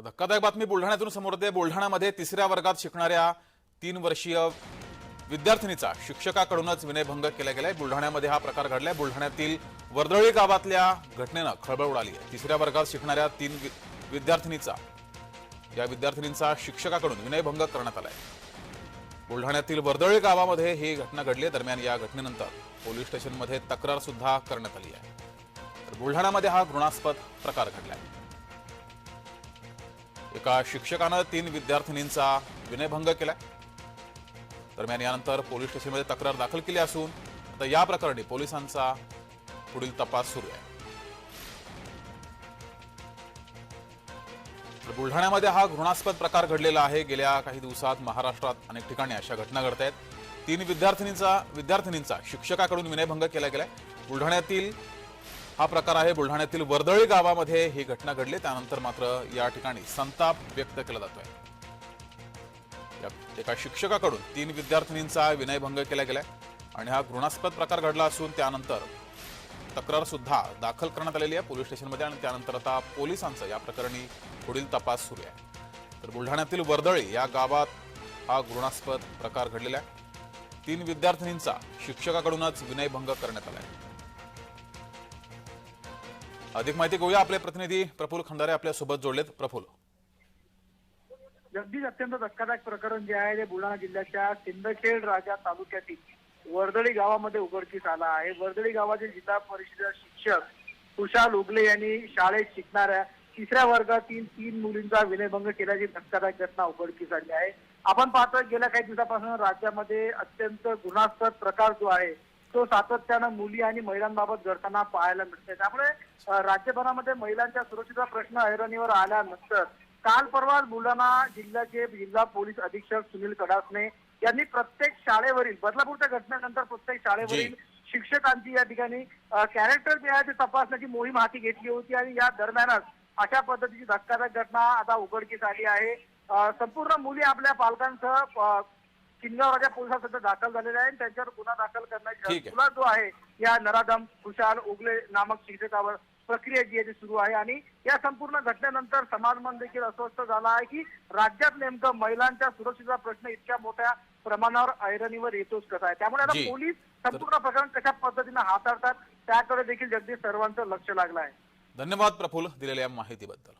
धक्कादायक बातमी बुलढाण्यातून समोर येते. बुलढाण्यामध्ये तिसऱ्या वर्गात शिकणाऱ्या तीन वर्षीय विद्यार्थिनीचा शिक्षकाकडूनच विनयभंग केला गेलाय. बुलढाण्यामध्ये हा प्रकार घडलाय. बुलढाण्यातील वर्दळी गावातल्या घटनेनं खळबळ उडाली आहे. तिसऱ्या वर्गात शिकणाऱ्या तीन वि- विद्यार्थिनीचा या विद्यार्थिनींचा शिक्षकाकडून विनयभंग करण्यात आलाय. बुलढाण्यातील वर्दळी गावामध्ये ही घटना घडली आहे. दरम्यान या घटनेनंतर पोलीस स्टेशनमध्ये तक्रार सुद्धा करण्यात आली आहे. तर बुलढाण्यामध्ये हा घृणास्पद प्रकार घडला आहे एका शिक्षकानं तीन विद्यार्थिनींचा विनयभंग केला दरम्यान यानंतर पोलीस स्टेशनमध्ये तक्रार दाखल केली असून आता या प्रकरणी पोलिसांचा पुढील तपास सुरू आहे. बुलढाण्यामध्ये हा घृणास्पद प्रकार घडलेला आहे. गेल्या काही दिवसात महाराष्ट्रात अनेक ठिकाणी अशा घटना घडत आहेत. तीन विद्यार्थिनींचा विद्यार्थिनींचा शिक्षकाकडून विनयभंग केला गेलाय. बुलढाण्यातील हा प्रकार आहे बुलढाण्यातील वर्दळी गावामध्ये. ही घटना घडली. त्यानंतर मात्र या ठिकाणी संताप व्यक्त केला जातोय. एका शिक्षकाकडून तीन विद्यार्थिनींचा विनयभंग केला गेलाय आणि हा घृणास्पद प्रकार घडला असून त्यानंतर तक्रार सुद्धा दाखल करण्यात आलेली आहे पोलीस स्टेशनमध्ये आणि त्यानंतर आता पोलिसांचा या प्रकरणी पुढील तपास सुरू आहे. तर बुलढाण्यातील वर्दळी या गावात हा घृणास्पद प्रकार घडलेला आहे. तीन विद्यार्थिनींचा शिक्षकाकडूनच विनयभंग करण्यात आलाय. अधिक माहिती घेऊया आपले प्रतिनिधी प्रफुल्ल खंडारे आपल्यासोबत जोडलेत. प्रफुल्ल. अगदीच अत्यंत धक्कादायक प्रकरण जे आहे ते बुलढाणा जिल्ह्याच्या सिंदखेड राजा तालुक्यातील वर्दळी गावामध्ये उघडकीस आला आहे. वर्दळी गावातील जिल्हा परिषद शिक्षक तुषार उगले यांनी शाळेत शिकणाऱ्या तिसऱ्या वर्गातील तीन मुलींचा विनयभंग केल्याची धक्कादायक घटना उघडकीस आली आहे. आपण पाहतोय गेल्या काही दिवसापासून राज्यामध्ये अत्यंत गुन्हास्पद प्रकार जो आहे तो सातत्यानं मुली आणि महिलांबाबत घडताना पाहायला मिळतोय. त्यामुळे राज्यभरामध्ये महिलांच्या सुरक्षेचा प्रश्न ऐरणीवर आल्यानंतर काल परवा बुलढाणा जिल्ह्याचे जिल्हा पोलीस अधीक्षक सुनील कडासने यांनी प्रत्येक शाळेवरील बदलापूरच्या घटनेनंतर प्रत्येक शाळेवरील शिक्षकांची या ठिकाणी कॅरेक्टर जे आहे ते तपासण्याची मोहीम हाती घेतली होती आणि या दरम्यानच अशा पद्धतीची धक्कादायक घटना आता उघडकीस आली आहे. संपूर्ण मुली आपल्या पालकांसह अं, किनगाव पोलिसात सध्या दाखल झालेल्या आहे आणि त्यांच्यावर गुन्हा दाखल करण्याची. गुन्हा जो आहे या नराधम खुशाल उगले नामक शिक्षकावर प्रक्रिया जी आहे ती सुरू आहे आणि या संपूर्ण घटनेनंतर समाजमन देखील अस्वस्थ झाला आहे की राज्यात नेमकं महिलांच्या सुरक्षेचा प्रश्न इतक्या मोठ्या प्रमाणावर ऐरणीवर येतोच कसा आहे त्यामुळे. आता पोलीस संपूर्ण प्रकरण कशा पद्धतीने हाताळतात त्याकडे देखील जगदीश सर्वांचं लक्ष लागलं आहे धन्यवाद प्रफुल्ल दिलेल्या माहितीबद्दल